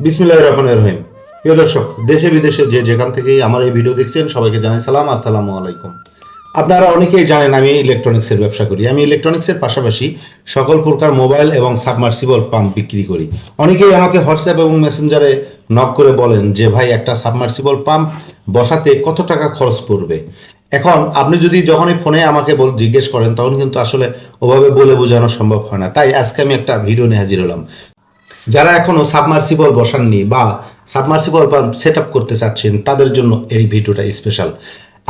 বিসমিল্লাহ রহমান রহিম। প্রিয় দর্শক, দেশে বিদেশে যে যেখান থেকেই আমার এই ভিডিও দেখছেন, সবাইকে জানাই সালাম, আসসালামু আলাইকুম। আপনারা অনেকেই জানেন আমি ইলেকট্রনিক্সের ব্যবসা করি। আমি ইলেকট্রনিক্সের পাশাপাশি সকল প্রকার মোবাইল এবং সাবমার্সিবল পাম্প বিক্রি করি। অনেকেই আমাকে হোয়াটসঅ্যাপ এবং মেসেঞ্জারে নক করে বলেন যে, ভাই, একটা সাবমার্সিবল পাম্প বসাতে কত টাকা খরচ পড়বে? এখন আপনি যদি যখনই ফোনে আমাকে বল, জিজ্ঞেস করেন, তখন কিন্তু আসলে ওভাবে বলে বোঝানো সম্ভব হয় না। তাই আজকে আমি একটা ভিডিও নিয়ে হাজির হলাম। যারা এখনও সাবমার্সিবল বসাননি বা সাবমার্সিবল পাম্প সেট করতে চাচ্ছেন, তাদের জন্য এই ভিডিওটা স্পেশাল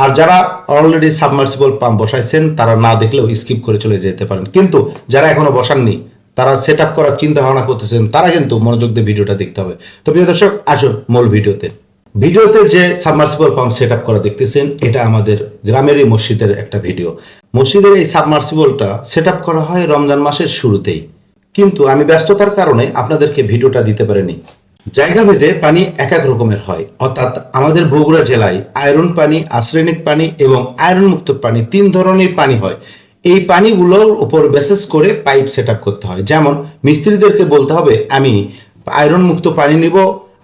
আর যারা অলরেডি সাবমার্সিবল পাম্প বসাইছেন, তারা না দেখলেও স্কিপ করে চলে যেতে পারেন। কিন্তু যারা এখনও বসাননি, তারা সেট আপ করার চিন্তা ভাবনা করতেছেন, তারা কিন্তু মনোযোগ দিয়ে ভিডিওটা দেখতে হবে। তো প্রিয় দর্শক, আসুন মূল ভিডিওতে। ভিডিওতে যে সাবমার্সিবল পাম্প সেট আপ করা দেখতেছেন, এটা আমাদের গ্রামেরই মসজিদের একটা ভিডিও। মসজিদের এই সাবমার্সিবলটা সেট করা হয় রমজান মাসের শুরুতেই। কিন্তু আমি ব্যস্ততার কারণে আপনাদেরকে ভিডিওটা দিতে পারিনি। জায়গা ভেদে পানি এক এক রকমের হয়। অর্থাৎ আমাদের বগুড়া জেলায় আয়রন পানি, আর্সেনিক পানি এবং আয়রন মুক্ত পানি তিন ধরনের পানি হয়। এই পানিগুলোর উপর বেসেস করে পাইপ সেট করতে হয়। যেমন মিস্ত্রিদেরকে বলতে হবে, আমি আয়রন মুক্ত পানি নিব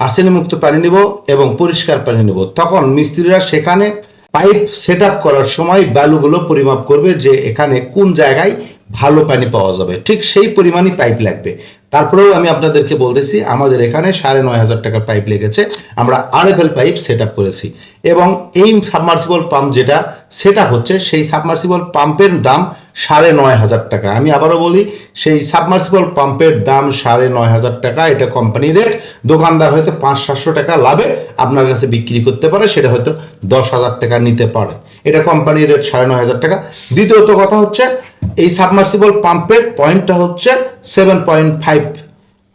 আর্সেনিক মুক্ত পানি নিব এবং পরিষ্কার পানি নিব। তখন মিস্ত্রিরা সেখানে পাইপ সেট করার সময় বালুগুলো পরিমাপ করবে যে এখানে কোন জায়গায় ভালো পানি পাওয়া যাবে। ঠিক সেই পরিমাণই পাইপ লাগবে। তারপরেও আমি আপনাদেরকে বলতেছি, আমাদের এখানে সাড়ে নয় হাজার টাকার পাইপ লেগেছে। আমরা আরএফএল পাইপ সেট করেছি। এবং এই সাবমার্সিবল পাম্প যেটা, সেটা হচ্ছে সেই সাবমার্সিবল পাম্পের দাম সাড়ে নয় হাজার টাকা। আমি আবারও বলি, সেই সাবমার্সিবল পাম্পের দাম সাড়ে নয় হাজার টাকা। এটা কোম্পানির রেট দোকানদার হয়তো পাঁচ, সাতশো টাকা লাভে আপনার কাছে বিক্রি করতে পারে, সেটা হয়তো দশ হাজার টাকা নিতে পারে। এটা কোম্পানির রেট সাড়ে নয় হাজার টাকা। দ্বিতীয়ত কথা হচ্ছে এই সাবমার্সিবল পাম্পের পয়েন্টটা হচ্ছে seven point five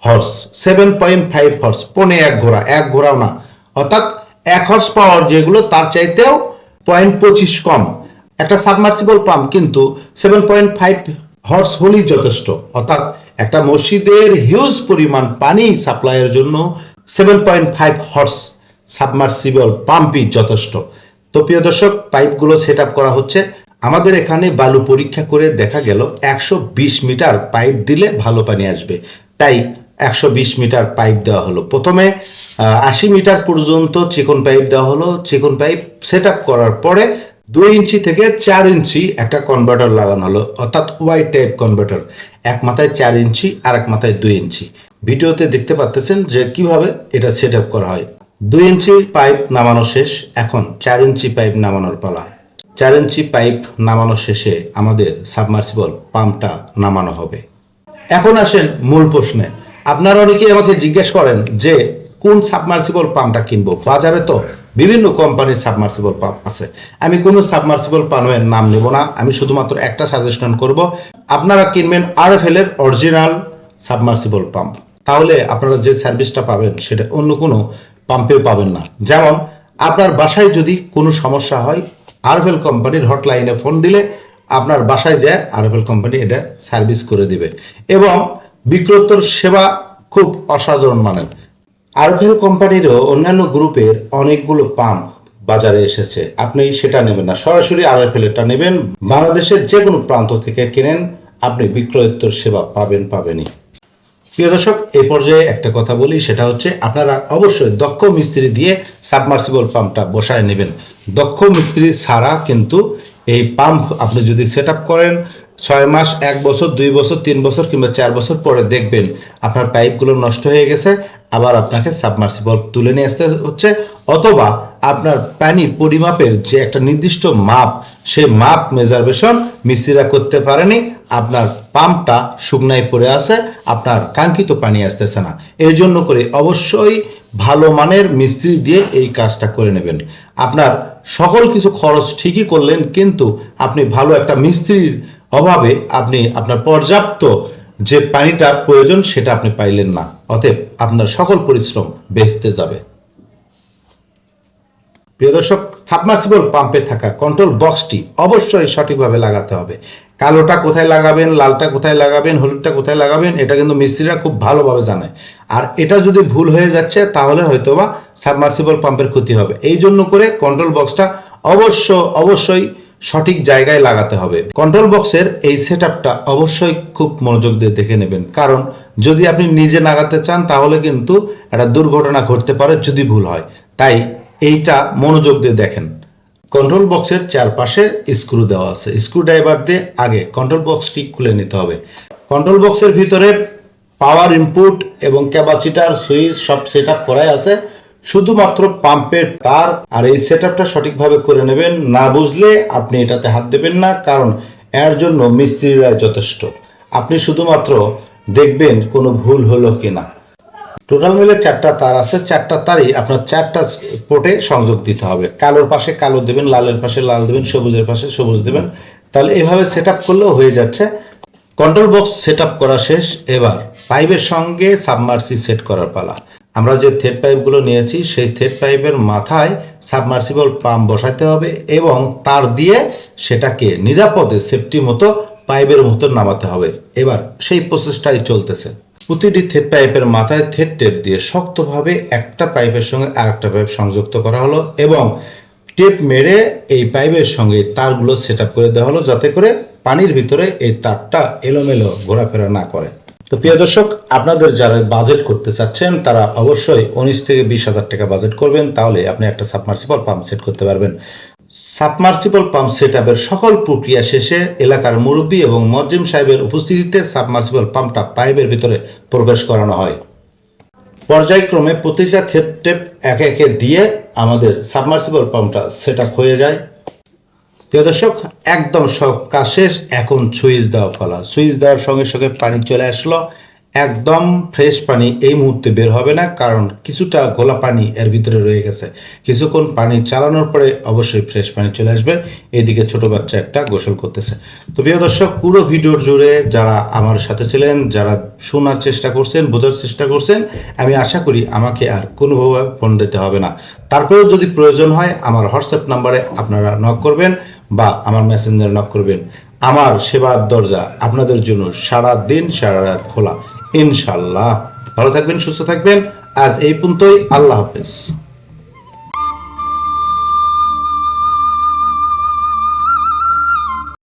horse seven point five horse পনে এক ঘোড়া, এক ঘোড়াও না। অর্থাৎ এক হর্স পাওয়ার যেগুলো, তার চাইতেও পয়েন্ট পঁচিশ কম। একটা সাবমার্সিবল পাম্প কিন্তু সেভেন পয়েন্ট ফাইভ হর্স হলেই যথেষ্ট। অর্থাৎ একটা মসজিদের হিউজ পরিমাণ পানি সাপ্লাইয়ের জন্য seven point five horse submersible পাম্পই যথেষ্ট। তো প্রিয় দর্শক পাইপগুলো সেট করা হচ্ছে। আমাদের এখানে বালু পরীক্ষা করে দেখা গেল একশো বিশ মিটার পাইপ দিলে ভালো পানি আসবে। তাই একশো বিশ মিটার পাইপ দেওয়া হলো। প্রথমে আশি মিটার পর্যন্ত চিকন পাইপ দেওয়া হলো। চিকন পাইপ সেট করার পরে দুই ইঞ্চি থেকে চার ইঞ্চি একটা কনভার্টার লাগানো হলো, অর্থাৎ ওয়াই টাইপ কনভার্টার এক মাথায় চার ইঞ্চি আর এক মাথায় দুই ইঞ্চি। ভিডিওতে দেখতে পাচ্তেছেন যে কীভাবে এটা সেট করা হয়। দুই ইঞ্চি পাইপ নামানো শেষ, এখন চার ইঞ্চি পাইপ নামানোর পালা। চার ইঞ্চি পাইপ নামানো শেষে আমাদের সাবমার্সিবল পাম্পটা নামানো হবে। এখন আসেন মূল প্রশ্নে। আপনারা অনেকেই আমাকে জিজ্ঞেস করেন যে, কোন সাবমার্সিবল পাম্পটা কিনবো? বাজারে তো বিভিন্ন কোম্পানির সাবমার্সিবল পাম্প আছে। আমি কোনো সাবমার্সিবল পাম্পের নাম নেব না। আমি শুধুমাত্র একটা সাজেশন করব। আপনারা কিনবেন আরএফএল এর অরিজিনাল সাবমার্সিবল পাম্প। তাহলে আপনারা যে সার্ভিসটা পাবেন, সেটা অন্য কোনো পাম্পেও পাবেন না। যেমন, আপনার বাসায় যদি কোনো সমস্যা হয় আরভেল কোম্পানির হটলাইনে ফোন দিলে আপনার বাসায় যায় আরভেল কোম্পানি এটা সার্ভিস করে দিবে। এবং বিক্রোত্তর সেবা খুব অসাধারণ মানের। আরভেল কোম্পানিরও অন্যান্য গ্রুপের অনেকগুলো পাম্প বাজারে এসেছে। আপনি সেটা নেবেন না। সরাসরি আরএফএলটা নেবেন। বাংলাদেশের যে কোনো প্রান্ত থেকে কেনেন, আপনি বিক্রয়োত্তর সেবা পাবেন, পাবেনই। প্রিয় দর্শক, এই পর্যায়ে একটা কথা বলি, সেটা হচ্ছে আপনারা অবশ্যই দক্ষ মিস্ত্রি দিয়ে সাবমার্সিবল পাম্পটা বসায় নেবেন। দক্ষ মিস্ত্রি ছাড়া কিন্তু এই পাম্প আপনি যদি সেট করেন ছয় মাস, এক বছর, দুই বছর, তিন বছর কিংবা চার বছর পরে দেখবেন আপনার পাইপগুলো নষ্ট হয়ে গেছে, আবার আপনাকে সাবমার্সিবল তুলে নিয়ে আসতে হচ্ছে, অথবা আপনার পানি পরিমাপের যে একটা নির্দিষ্ট মাপ, সে মাপ মেজারভেশন মিস্ত্রিরা করতে পারেনি, আপনার পাম্পটা শুকনায় পড়ে আছে, আপনার কাঙ্ক্ষিত পানি আসতেছে না। এই জন্য করে অবশ্যই ভালো মানের মিস্ত্রি দিয়ে এই কাজটা করে নেবেন। আপনার সকল কিছু খরচ ঠিকই করলেন, কিন্তু আপনি ভালো একটা মিস্ত্রির অভাবে আপনি আপনার পর্যাপ্ত যে পানিটার প্রয়োজন সেটা আপনি পাইলেন না। অতএব আপনার সকল পরিশ্রম বেচতে যাবে। প্রিয় দর্শক, সাবমার্সিবল পাম্পে থাকা কন্ট্রোল বক্সটি অবশ্যই সঠিকভাবে লাগাতে হবে। কালোটা কোথায় লাগাবেন, লালটা কোথায় লাগাবেন, হলুদটা কোথায় লাগাবেন, এটা কিন্তু মিস্ত্রিরা খুব ভালোভাবে জানে। আর এটা যদি ভুল হয়ে যাচ্ছে, তাহলে হয়তোবা সাবমার্সিবল পাম্পের ক্ষতি হবে। এই জন্য করে কন্ট্রোল বক্সটা অবশ্য, অবশ্যই সঠিক জায়গায় লাগাতে হবে। কন্ট্রোল বক্সের এই সেট অবশ্যই খুব মনোযোগ দিয়ে দেখে নেবেন। কারণ, যদি আপনি নিজে লাগাতে চান, তাহলে কিন্তু একটা দুর্ঘটনা ঘটতে পারে যদি ভুল হয়। তাই এইটা মনোযোগ দিয়ে দেখেন। কন্ট্রোল বক্সের চারপাশে স্ক্রু দেওয়া আছে। স্ক্রু ড্রাইভার দিয়ে আগে কন্ট্রোল বক্সটি খুলে নিতে হবে। কন্ট্রোল বক্সের ভিতরে পাওয়ার ইনপুট এবং ক্যাপাসিটার সুইচ সব সেট আপ করাই আছে। শুধুমাত্র পাম্পের তার আর এই সেট আপটা সঠিকভাবে করে নেবেন, না বুঝলে আপনি এটাতে হাত দেবেন না, কারণ এর জন্য মিস্ত্রিরা যথেষ্ট। আপনি শুধুমাত্র দেখবেন কোনো ভুল হলো কিনা। টোটাল মিলে চারটা তার আছে, চারটা তারই আপনার চারটা পোর্টে সংযোগ দিতে হবে। কালোর পাশে কালো দেবেন, লালের পাশে লাল দেবেন, সবুজের পাশে সবুজ দেবেন। তাহলে এভাবে সেট আপ করলেও হয়ে যাচ্ছে। কন্ট্রোল বক্স সেট আপ করা শেষ। এবার পাইপের সঙ্গে সাবমার্সি সেট করার পালা। আমরা যে থেড পাইপগুলো নিয়েছি, সেই থেড পাইপের মাথায় সাবমার্সিবল পাম্প বসাতে হবে এবং তার দিয়ে সেটাকে নিরাপদে সেফটি মতো পাইপের মতো নামাতে হবে। এবার সেই প্রসেসটাই চলতেছে। প্রতিটি থেড পাইপের মাথায় থেড টেপ দিয়ে শক্তভাবে একটা পাইপের সঙ্গে আরেকটা পাইপ সংযুক্ত করা হলো এবং টেপ মেরে এই পাইপের সঙ্গে তারগুলো সেট করে দেওয়া হলো যাতে করে পানির ভিতরে এই তারটা এলোমেলো ঘোরাফেরা না করে। তো প্রিয় দর্শক, আপনাদের যারা বাজেট করতে চাচ্ছেন, তারা অবশ্যই উনিশ থেকে বিশ হাজার টাকা বাজেট করবেন, তাহলে আপনি একটা সাবমার্সিবল পাম্প সেট করতে পারবেন। সাবমার্সিবল পাম্প সেট আপের সকল প্রক্রিয়া শেষে এলাকার মুরব্বী এবং মজ্জিম সাহেবের উপস্থিতিতে সাবমার্সিবল পাম্পটা পাইপের ভিতরে প্রবেশ করানো হয়। পর্যায়ক্রমে প্রতিটা থেপ টেপ একে একে দিয়ে আমাদের সাবমার্সিবল পাম্পটা সেট হয়ে যায়। প্রিয় দর্শক, একদম সব কাজ শেষ। এখন সুইচ দেওয়া পালা। সুইচ দেওয়ার সঙ্গে সঙ্গে পানি চলে আসলো। একদম ফ্রেশ পানি এই মুহূর্তে বের হবে না, কারণ কিছুটা গোলা পানি এর ভিতরে রয়ে গেছে। কিছুক্ষণ পানি চালানোর পরে অবশ্যই ফ্রেশ পানি চলে আসবে। এদিকে ছোট বাচ্চা একটা গোসল করতেছে। তো প্রিয় দর্শক, পুরো ভিডিওর জুড়ে যারা আমার সাথে ছিলেন, যারা শোনার চেষ্টা করছেন, বোঝার চেষ্টা করছেন, আমি আশা করি আমাকে আর কোনোভাবে ফোন দিতে হবে না। তারপরেও যদি প্রয়োজন হয়, আমার হোয়াটসঅ্যাপ নাম্বারে আপনারা নক করবেন। বা আমার মেসেঞ্জার নক করবেন। আমার সেবার দরজা আপনাদের জন্য সারা দিন সারা রাত খোলা। ইনশাল্লাহ ভালো থাকবেন, সুস্থ থাকবেন। আজ এই পর্যন্তই। আল্লাহ হাফেজ।